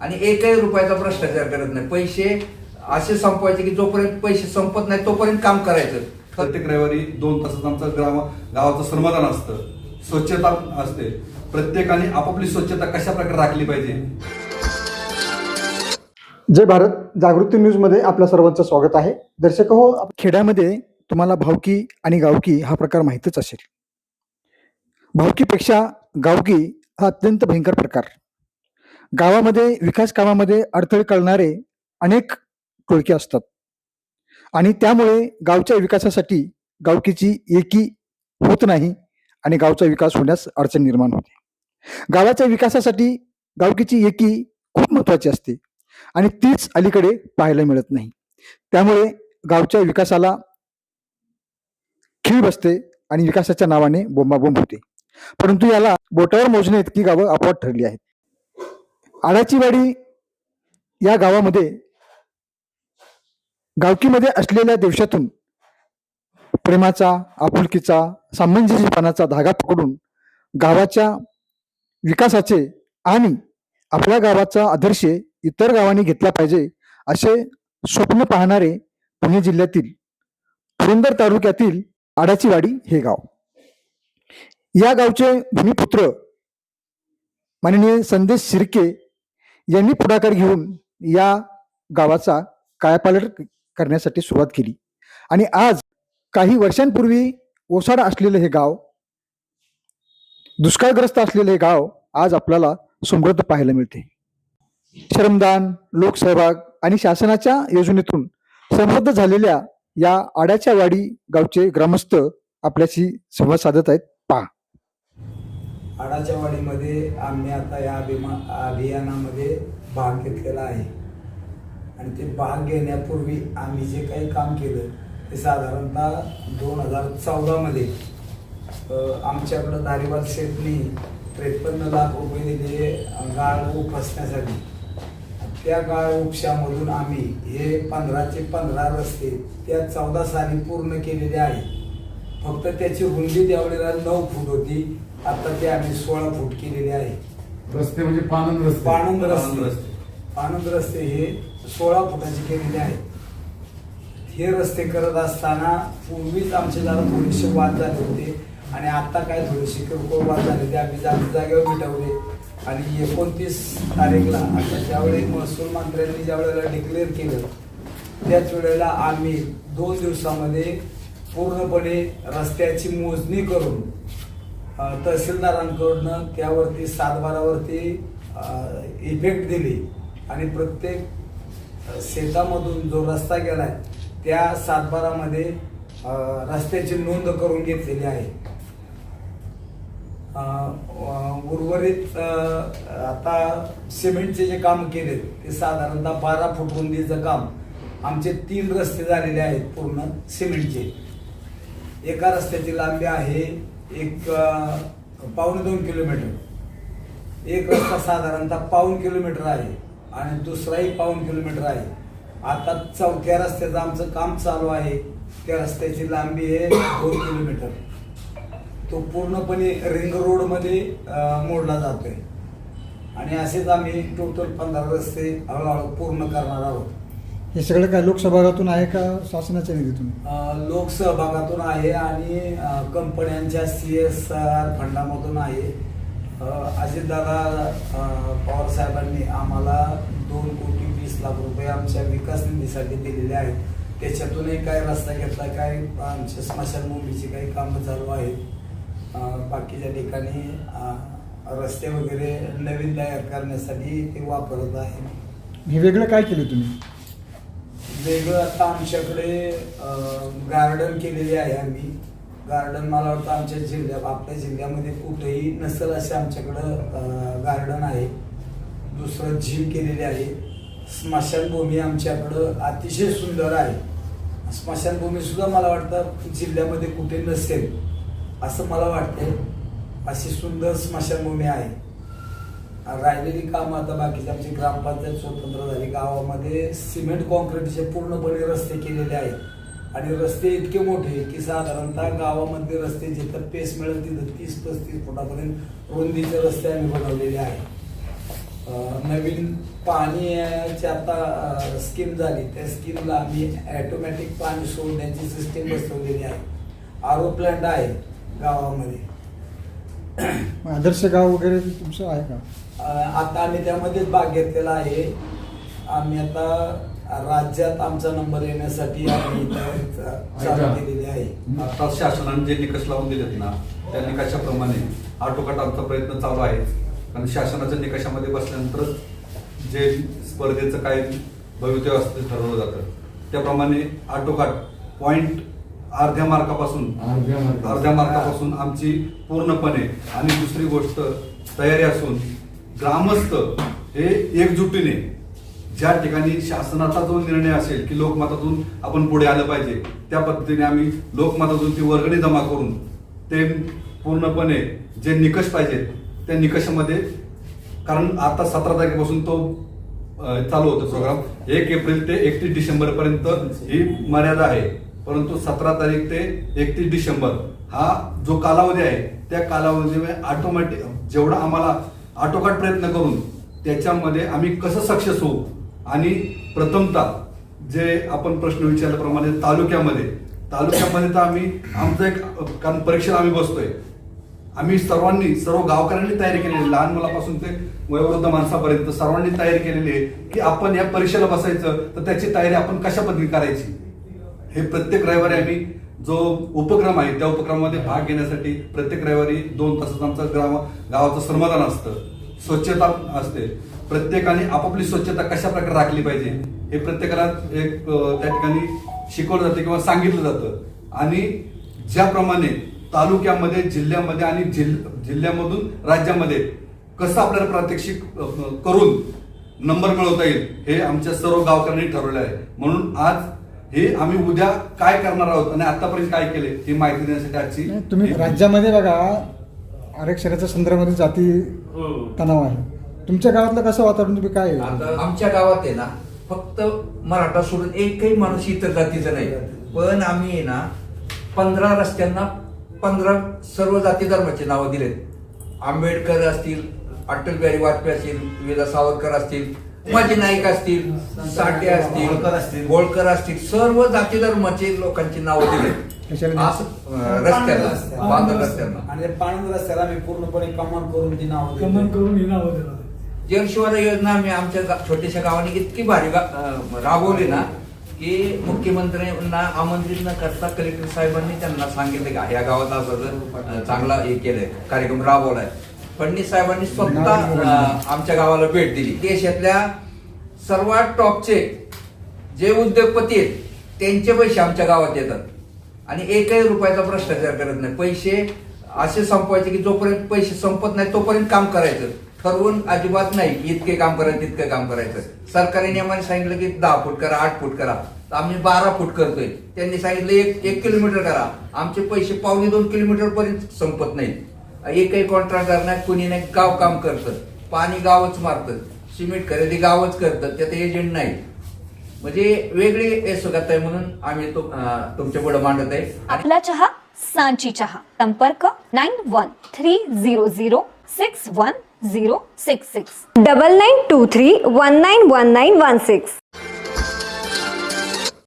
आणि एकही रुपयाचा भ्रष्टाचार करत नाही. पैसे असे संपवायचे की जोपर्यंत पैसे संपत नाही तोपर्यंत काम करायचं. प्रत्येक रविवारी दोन तासाचं आमचं ग्राम गावाचं श्रमदान असतं. स्वच्छता असते. प्रत्येकाने आपापली स्वच्छता कशा प्रकारे राखली पाहिजे? जय भारत. जागृती न्यूजमध्ये आपल्या सर्वांचं स्वागत आहे. दर्शक हो आप- खेड्यामध्ये तुम्हाला भावकी आणि गावकी हा प्रकार माहीतच असेल. भावकीपेक्षा गावकी हा अत्यंत भयंकर प्रकार. गावामध्ये विकास कामामध्ये अडथळे कळणारे अनेक टोळके असतात. आणि त्यामुळे गावच्या विकासासाठी गावकीची एकी होत नाही आणि गावचा विकास होण्यास अडचण निर्माण होते. गावाच्या विकासासाठी गावकीची एकी खूप महत्वाची असते आणि तीच अलीकडे पाहायला मिळत नाही. त्यामुळे गावच्या विकासाला खीळ बसते आणि विकासाच्या नावाने बोंबाबोंब होते. परंतु याला बोटावर मोजणे इतकी गावं अपवाद ठरली आहेत. आडाचीवाडी या गावामध्ये गावकीमध्ये असलेल्या दिवसातून प्रेमाचा आपुलकीचा सामंजस्यपणाचा धागा पकडून गावाच्या विकासाचे आणि आपल्या गावाचा आदर्श इतर गावांनी घेतला पाहिजे असे स्वप्न पाहणारे पुणे जिल्ह्यातील पुरंदर तालुक्यातील आडाचीवाडी हे गाव. या गावचे भूमिपुत्र माननीय संदेश शिर्के यांनी पुढाकार घेऊन या गावाचा कायापालट करण्यासाठी सुरुवात केली. आणि आज काही वर्षांपूर्वी ओसाड असलेलं हे गाव दुष्काळग्रस्त असलेले हे गाव आज आपल्याला समृद्ध पाहायला मिळते. श्रमदान लोकसहभाग आणि शासनाच्या योजनेतून समृद्ध झालेल्या या आड्याच्या वाडी गावचे ग्रामस्थ आपल्याशी संवाद साधत आहेत. पहा. आडाच्या वाडीमध्ये आम्ही आता या अभिमा अभियानामध्ये भाग घेतलेला आहे. आणि ते भाग घेण्यापूर्वी आम्ही जे काही काम केलं ते साधारणतः दोन हजार चौदामध्ये आमच्याकडं धारीवाल शेटनी त्रेपन्न लाख रुपये दिले गाळ उपसण्यासाठी त्या गाळ उपशामधून आम्ही हे पंधराचे पंधरा रस्ते त्या चौदा साली पूर्ण केलेले आहेत. फक्त त्याची रुंदी त्यावेळेला नऊ फूट होती. आता ते आम्ही सोळा फूट केलेले आहे. रस्ते म्हणजे पानंद रस्ते. पाणंद पाणंद रस्ते रस्ते. पाणंद रस्ते हे सोळा फुटाचे केलेले आहेत. हे रस्ते करत असताना पूर्वीच आमचे जरा थोडेसे वाद झाले होते आणि आता काय थोडेसे किरकोळ वाद झाले ते आम्ही जागे जागेवर मिटवले. आणि एकोणतीस तारीखला आता ज्यावेळी महसूल मंत्र्यांनी ज्या वेळेला डिक्लेअर केलं त्याच वेळेला आम्ही दोन दिवसामध्ये पूर्णपणे रस्त्याची मोजणी करून तहसीलदारांकडून त्यावरती सातबारावरती इफेक्ट दिली. आणि प्रत्येक शेतामधून जो रस्ता गेलाय त्या सातबारामध्ये रस्त्याची नोंद करून घेतलेली आहे. उर्वरित आता सिमेंटचे जे काम केले ते साधारणतः बारा फूट रुंदीचं काम. आमचे तीन रस्ते झालेले आहेत पूर्ण सिमेंटचे. एका रस्त्याची लांबी आहे एक पावणे दोन किलोमीटर. एक रस्ता साधारणतः पाऊन किलोमीटर आहे आणि दुसराही पाऊन किलोमीटर आहे. आता चौथ्या रस्त्याचं आमचं काम चालू आहे. त्या रस्त्याची लांबी आहे दोन किलोमीटर. तो पूर्णपणे रिंग रोडमध्ये मोडला जातोय. आणि असेच आम्ही टोटल पंधरा रस्ते हळूहळू पूर्ण करणार आहोत. हे सगळं काय लोकसभागातून आहे का शासनाच्या निधीतून? अ, लोकसहभागातून आहे आणि अ, कंपन्यांच्या सी एस आर फंडामधून आहे. अ, अजितदादा अ, पवार साहेबांनी आम्हाला दोन कोटी वीस लाख रुपये आमच्या विकास निधीसाठी दिलेले आहेत. त्याच्यातूनही काय रस्ता घेतला काय आमच्या स्मशानभूमीची काही कामं चालू आहेत. अ, बाकीच्या ठिकाणी अ, रस्ते वगैरे नवीन तयार करण्यासाठी ते वापरत आहे. हे वेगळं काय केलं तुम्ही? वेगळं आता आमच्याकडे गार्डन केलेले आहे आम्ही. गार्डन मला वाटतं आमच्या जिल्ह्यात आपल्या जिल्ह्यामध्ये कुठेही नसेल असे आमच्याकडं गार्डन आहे. दुसरं जिम केलेले आहे. स्मशानभूमी आमच्याकडं अतिशय सुंदर आहे. स्मशानभूमीसुद्धा मला वाटतं जिल्ह्यामध्ये कुठे नसेल असं मला वाटते अशी सुंदर स्मशानभूमी आहे. राहिलेली कामं आता बाकीचे आमची ग्रामपंचायत स्वतंत्र झाली. गावामध्ये सिमेंट कॉन्क्रीटचे पूर्णपणे रस्ते केलेले आहेत. आणि रस्ते इतके मोठे की साधारणतः गावामध्ये रस्ते जिथं पेस मिळेल तिथं तीस पस्तीस फुटापर्यंत रुंदीचे रस्ते आम्ही बनवलेले आहेत. नवीन पाण्याची आता स्कीम झाली. त्या स्कीमला आम्ही ॲटोमॅटिक पाणी सोडण्याची सिस्टीम बसवलेली आहे. आरो प्लांट आहे गावामध्ये. आदर्श गाव वगैरे तुमचं आहे का? आता आम्ही त्यामध्येच भाग घेतलेला आहे. आम्ही आता राज्यात आमचा नंबर येण्यासाठी आम्ही चालू केलेली आहे. आता शासनाने जे निकष लावून दिलेत ना त्या निकषाप्रमाणे आटोकाट आमचा प्रयत्न चालू आहे. कारण शासनाच्या निकषामध्ये बसल्यानंतर जे स्पर्धेचं काय भवितव्य असतं ते ठरवलं जातं. त्याप्रमाणे आटोकाट पॉइंट अर्ध्या मार्कापासून अर्ध्या मार्कापासून. अर्ध्या मार्कापासून आमची पूर्णपणे आणि दुसरी गोष्ट तयारी असून ग्रामस्थ हे एकजुटीने ज्या ठिकाणी शासनाचा जो निर्णय असेल की लोकमतातून आपण पुढे आलं पाहिजे त्या पद्धतीने आम्ही लोकमतातून ती वर्गणी जमा करून ते पूर्णपणे जे निकष पाहिजेत त्या निकषामध्ये कारण आता सतरा तारखेपासून तो चालू होतो प्रोग्राम एक एप्रिल ते एकतीस डिसेंबर पर्यंत ही मर्यादा आहे. परंतु सतरा तारीख ते एकतीस डिसेंबर हा जो कालावधी आहे त्या कालावधीमध्ये ऑटोमॅटिक जेवढा आम्हाला आटोकाट प्रयत्न करून त्याच्यामध्ये आम्ही कसं सक्सेस होऊ? आणि प्रथमतः जे आपण प्रश्न विचारल्याप्रमाणे तालुक्यामध्ये तालुक्यामध्ये तर आम्ही आमचं एक कारण परीक्षेला आम्ही बसतोय. आम्ही सर्वांनी सर्व गावकऱ्यांनी तयारी केलेली आहे. लहान मुलापासून ते वयोवृद्ध माणसापर्यंत सर्वांनी तयारी केलेली आहे की आपण या परीक्षेला बसायचं तर त्याची तयारी आपण कशा पद्धतीने करायची? हे प्रत्येक रविवारी आम्ही जो उपक्रम आहे त्या उपक्रमामध्ये भाग घेण्यासाठी प्रत्येक रविवारी दोन तासात आमचं ग्राम गावाचं श्रमदान असतं. स्वच्छता असते. प्रत्येकाने आपापली स्वच्छता कशा प्रकारे राखली पाहिजे हे प्रत्येकाला एक त्या ठिकाणी शिकवलं जातं किंवा सांगितलं जातं. आणि ज्याप्रमाणे तालुक्यामध्ये जिल्ह्यामध्ये आणि जिल- जिल्ह्यामधून राज्यामध्ये कसं आपल्याला प्रात्यक्षिक करून नंबर मिळवता येईल हे आमच्या सर्व गावकऱ्यांनी ठरवलं आहे. म्हणून आज हे आम्ही उद्या काय करणार आहोत आणि आतापर्यंत काय केले ही माहिती देण्यासाठी आजची तुम्ही ही- राज्यामध्ये बघा आरक्षणाच्या संदर्भामध्ये जाती तणाव आहे. तुमच्या गावातलं कसं वातावरण तुम्ही काय आता आमच्या गावात आहे ना फक्त मराठा सोडून एकही माणूस इतर जातीचा नाही. पण आम्ही आहे ना पंधरा रस्त्यांना पंधरा सर्व जाती धर्माची नावं दिलेत. आंबेडकर असतील अटल बिहारी वाजपेयी असतील विदा सावरकर असतील उमाजी नाईक असतील साठे असतील होळकर असतील. होळकर असतील सर्व जाती धर्माचे लोकांची नावं? असं रस्त्याला रस्त्यांना आणि पाणंद रस्त्याला आम्ही पूर्णपणे कमान करून ती नाव कमन करून ही नावं देणार जलशिवार योजना आम्ही आमच्या छोट्याशा गावाने इतकी भारी राबवली ना की मुख्यमंत्र्यांना आमंत्रित न करता कलेक्टर साहेबांनी त्यांना सांगितलं का या गावात असं चांगला हे केलंय कार्यक्रम राबवलाय. फडणवीस साहेबांनी स्वतः आमच्या गावाला भेट दिली. देशातल्या सर्वात टॉपचे जे उद्योगपती आहेत त्यांचे पैसे आमच्या गावात येतात. आणि एकही रुपयाचा भ्रष्टाचार करत नाही. पैसे असे संपवायचे की जोपर्यंत पैसे संपत नाही तोपर्यंत काम करायचं. ठरवून अजिबात नाही इतके काम करायचं तितकं काम करायचं. सरकारी नियमाने सांगितलं की दहा फूट करा आठ फूट करा. तर आम्ही बारा फूट करतोय. त्यांनी सांगितलं एक एक किलोमीटर करा. आमचे पैसे पावणे दोन किलोमीटर पर्यंत संपत नाहीत. एकही कॉन्ट्रॅक्टर नाही कुणी नाही गाव काम करतं. पाणी गावच मारतं. सिमेंट खरेदी गावच करतं. त्यात एजंट नाही. म्हणजे वेगळी सुगत आहे म्हणून आम्ही तुमच्यापुढे मांडत आहे. आपला चहा सांची चहा. संपर्क nine one three zero zero six one zero six six double nine two three one nine one nine one six